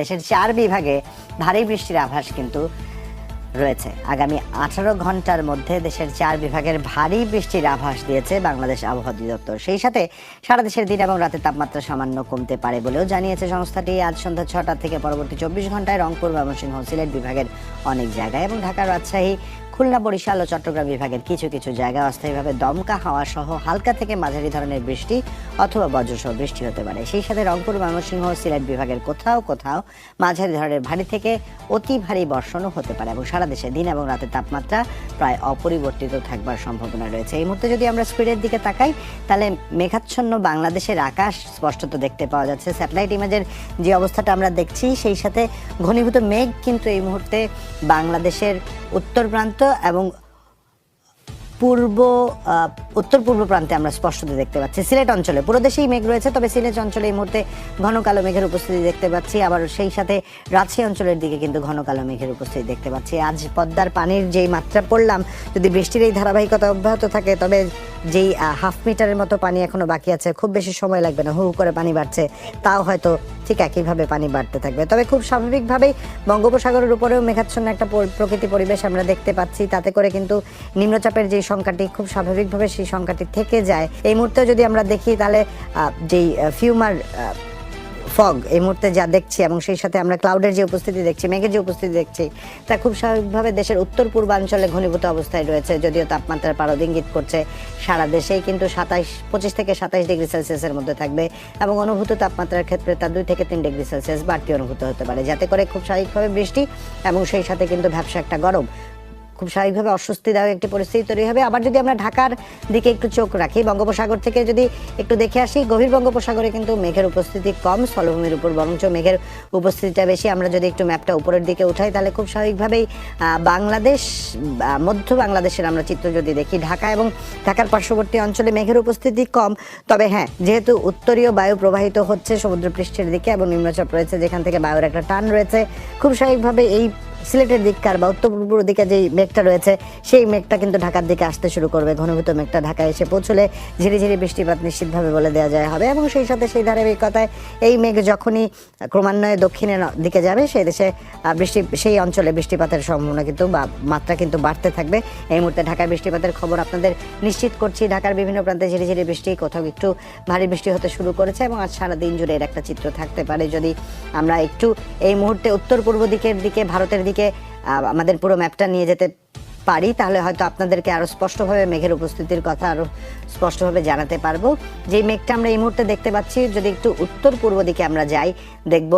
দেশের চার বিভাগে ভারী বৃষ্টির আভাস কিন্তু রয়েছে। আগামী আঠারো ঘণ্টার মধ্যে দেশের চার বিভাগের ভারী বৃষ্টির আভাস দিয়েছে বাংলাদেশ আবহাওয়া অধিদপ্তর। সেই সাথে সারা দেশের দিন এবং রাতে তাপমাত্রা সামান্য কমতে পারে বলেও জানিয়েছে সংস্থাটি। আজ সন্ধ্যা ছটা থেকে পরবর্তী চব্বিশ ঘন্টায় রংপুর, ময়মনসিংহ সিলেট বিভাগের অনেক জায়গায় এবং ঢাকার রাজশাহী খুলনা বরিশাল ও চট্টগ্রাম বিভাগের কিছু কিছু জায়গায় অস্থায়ীভাবে দমকা হাওয়া সহ হালকা থেকে মাঝারি ধরনের বৃষ্টি অথবা বজ্রসহ বৃষ্টি হতে পারে। সেই সাথে রংপুর, ময়মনসিংহ সিলেট বিভাগের কোথাও কোথাও মাঝারি ধরনের ভারী থেকে অতি ভারী বর্ষণও হতে পারে এবং সারা দেশে দিন এবং রাতের তাপমাত্রা প্রায় অপরিবর্তিত থাকবার সম্ভাবনা রয়েছে। এই মুহূর্তে যদি আমরা স্পিডের দিকে তাকাই, তাহলে মেঘাচ্ছন্ন বাংলাদেশের আকাশ স্পষ্টত দেখতে পাওয়া যাচ্ছে। স্যাটেলাইট ইমেজের যে অবস্থাটা আমরা দেখছি, সেই সাথে ঘনীভূত মেঘ কিন্তু এই মুহূর্তে বাংলাদেশের উত্তর প্রান্ত এবং পূর্ব উত্তর পূর্ব প্রান্তে আমরা স্পষ্টত দেখতে পাচ্ছি। সিলেট অঞ্চলে পুরো দেশেই মেঘ রয়েছে, তবে সিলেট অঞ্চলে এই মুহূর্তে ঘন কালো মেঘের উপস্থিতি দেখতে পাচ্ছি। আবার সেই সাথে রাজশাহী অঞ্চলের দিকে কিন্তু ঘন কালো মেঘের উপস্থিতি দেখতে পাচ্ছি। আজ পদ্মার পানির যেই মাত্রা পড়লাম, যদি বৃষ্টির এই ধারাবাহিকতা অব্যাহত থাকে, তবে যেই হাফ মিটারের মতো পানি এখনও বাকি আছে, খুব বেশি সময় লাগবে না, হু হু করে পানি বাড়ছে, তাও হয়তো ঠিক একইভাবে পানি বাড়তে থাকবে। তবে খুব স্বাভাবিকভাবেই বঙ্গোপসাগরের উপরেও মেঘাচ্ছন্ন একটা প্রকৃতি পরিবেশ আমরা দেখতে পাচ্ছি, তাতে করে কিন্তু নিম্নচাপের যে সংখ্যাটি খুব স্বাভাবিকভাবে সেই সংখ্যাটি থেকে যায়। এই মুহূর্তে যদি আমরা দেখি তাহলে যেই ফিউমার ফগ, এই মুহূর্তে যা দেখছি এবং সেই সাথে আমরা ক্লাউডের যে উপস্থিতি দেখছি, মেঘের যে উপস্থিতি দেখছি, তা খুব স্বাভাবিকভাবে দেশের উত্তর পূর্বাঞ্চলে ঘনীভূত অবস্থায় রয়েছে, যদিও তাপমাত্রার পারদ ইঙ্গিত করছে সারা দেশেই, কিন্তু সাতাইশ, পঁচিশ থেকে সাতাইশ ডিগ্রি সেলসিয়াসের মধ্যে থাকবে এবং অনুভূত তাপমাত্রার ক্ষেত্রে তা দুই থেকে তিন ডিগ্রি সেলসিয়াস বাড়তি অনুভূত হতে পারে, যাতে করে খুব স্বাভাবিকভাবে বৃষ্টি এবং সেই সাথে কিন্তু ব্যবসা একটা গরম খুব স্বাভাবিকভাবে অস্বস্তিদায়ক একটি পরিস্থিতি তৈরি হবে। আবার যদি আমরা ঢাকার দিকে একটু চোখ রাখি, বঙ্গোপসাগর থেকে যদি একটু দেখে আসি, গভীর বঙ্গোপসাগরে কিন্তু মেঘের উপস্থিতি কম, স্থলভূমির উপর বরঞ্চ মেঘের উপস্থিতিটা বেশি। আমরা যদি একটু ম্যাপটা উপরের দিকে উঠাই, তাহলে খুব স্বাভাবিকভাবেই বাংলাদেশ মধ্য বাংলাদেশের আমরা চিত্র যদি দেখি, ঢাকা এবং ঢাকার পার্শ্ববর্তী অঞ্চলে মেঘের উপস্থিতি কম। তবে হ্যাঁ যেহেতু উত্তরীয় বায়ু প্রবাহিত হচ্ছে সমুদ্রপৃষ্ঠের দিকে এবং নিম্নচাপ রয়েছে, যেখান থেকে বায়ুর একটা টান রয়েছে, খুব স্বাভাবিকভাবে এই সিলেটের দিককার বা উত্তর পূর্ব দিকে যে মেঘটা রয়েছে, সেই মেঘটা কিন্তু ঢাকার দিকে আসতে শুরু করবে। ঘনীভূত মেঘটা ঢাকায় এসে পৌঁছলে ঝিরিঝিরি বৃষ্টিপাত নিশ্চিতভাবে বলে দেওয়া যায় হবে এবং সেই সাথে সেই ধারাবাহিকতায় এই মেঘ যখনই ক্রমান্বয়ে দক্ষিণের দিকে যাবে, সেই দেশে বৃষ্টি, সেই অঞ্চলে বৃষ্টিপাতের সম্ভাবনা কিন্তু বা মাত্রা কিন্তু বাড়তে থাকবে। এই মুহূর্তে ঢাকার বৃষ্টিপাতের খবর আপনাদের নিশ্চিত করছি। ঢাকার বিভিন্ন প্রান্তে ঝিরিঝিরি বৃষ্টি, কোথাও একটু ভারী বৃষ্টি হতে শুরু করেছে এবং আজ সারাদিন জুড়ে এর একটা চিত্র থাকতে পারে। যদি আমরা একটু এই মুহূর্তে উত্তর পূর্ব দিকের দিকে, ভারতের দিকে আহ, আমাদের পুরো ম্যাপটা নিয়ে যেতে পারি তাহলে হয়তো আপনাদেরকে আরও স্পষ্টভাবে মেঘের উপস্থিতির কথা আরও স্পষ্টভাবে জানাতে পারব। যে মেঘটা আমরা এই মুহূর্তে দেখতে পাচ্ছি যদি একটু উত্তর পূর্ব দিকে আমরা যাই দেখব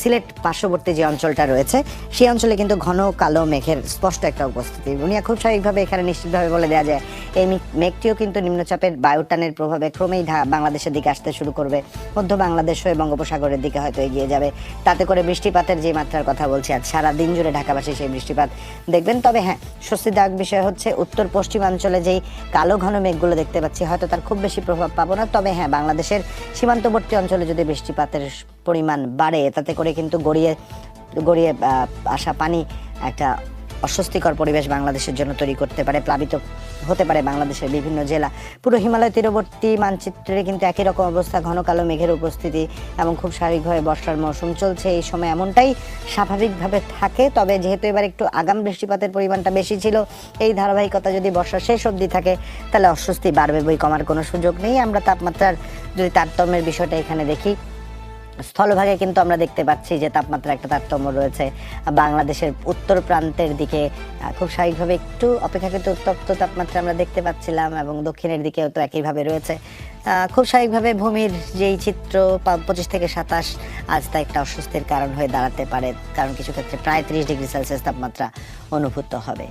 সিলেট পার্শ্ববর্তী যে অঞ্চলটা রয়েছে সেই অঞ্চলে কিন্তু ঘন কালো মেঘের স্পষ্ট একটা উপস্থিতি। উনি খুব স্বাভাবিকভাবে এখানে নিশ্চিতভাবে বলে দেওয়া যায় এই মেঘটিও কিন্তু নিম্নচাপের বায়ুটানের প্রভাবে ক্রমেই বাংলাদেশের দিকে আসতে শুরু করবে। মধ্য বাংলাদেশ হয়ে বঙ্গোপসাগরের দিকে হয়তো এগিয়ে যাবে। তাতে করে বৃষ্টিপাতের যে মাত্রার কথা বলছি, আজ সারা দিন জুড়ে ঢাকাবাসী সেই বৃষ্টিপাত দেখবেন। তবে হ্যাঁ স্বস্তিদায়ক বিষয় হচ্ছে, উত্তর পশ্চিমাঞ্চলে যেই কালো ঘন মেঘগুলো দেখতে পাচ্ছি, হয়তো তার খুব বেশি প্রভাব পাবো না। তবে হ্যাঁ বাংলাদেশের সীমান্তবর্তী অঞ্চলে যদি বৃষ্টিপাতের পরিমাণ বাড়ে, তাতে করে কিন্তু গড়িয়ে গড়িয়ে আসা পানি একটা অস্বস্তিকর পরিবেশ বাংলাদেশের জন্য তৈরি করতে পারে, প্লাবিত হতে পারে বাংলাদেশের বিভিন্ন জেলা। পুরো হিমালয় তীরবর্তী মানচিত্রে কিন্তু একই রকম অবস্থা, ঘন কালো মেঘের উপস্থিতি এবং খুব স্বাভাবিকভাবে বর্ষার মৌসুম চলছে। এই সময় এমনটাই স্বাভাবিকভাবে থাকে, তবে যেহেতু এবার একটু আগাম বৃষ্টিপাতের পরিমাণটা বেশি ছিল, এই ধারাবাহিকতা যদি বর্ষা শেষ অবধি থাকে, তাহলে অস্বস্তি বাড়বে বই কমার কোনো সুযোগ নেই। আমরা তাপমাত্রার যদি তারতম্যের বিষয়টা এখানে দেখি স্থলভাগে কিন্তু আমরা দেখতে পাচ্ছি যে তাপমাত্রা একটা তারতম্য রয়েছে। বাংলাদেশের উত্তর প্রান্তের দিকে খুব স্বাভাবিকভাবে একটু অপেক্ষাকৃত উত্তপ্ত তাপমাত্রা আমরা দেখতে পাচ্ছিলাম এবং দক্ষিণের দিকেও তো একইভাবে রয়েছে। খুব স্বাভাবিকভাবে ভূমির যেই চিত্র পঁচিশ থেকে সাতাশ আজ তা একটা অস্বস্তির কারণ হয়ে দাঁড়াতে পারে, কারণ কিছু ক্ষেত্রে প্রায় ত্রিশ ডিগ্রি সেলসিয়াস তাপমাত্রা অনুভূত হবে।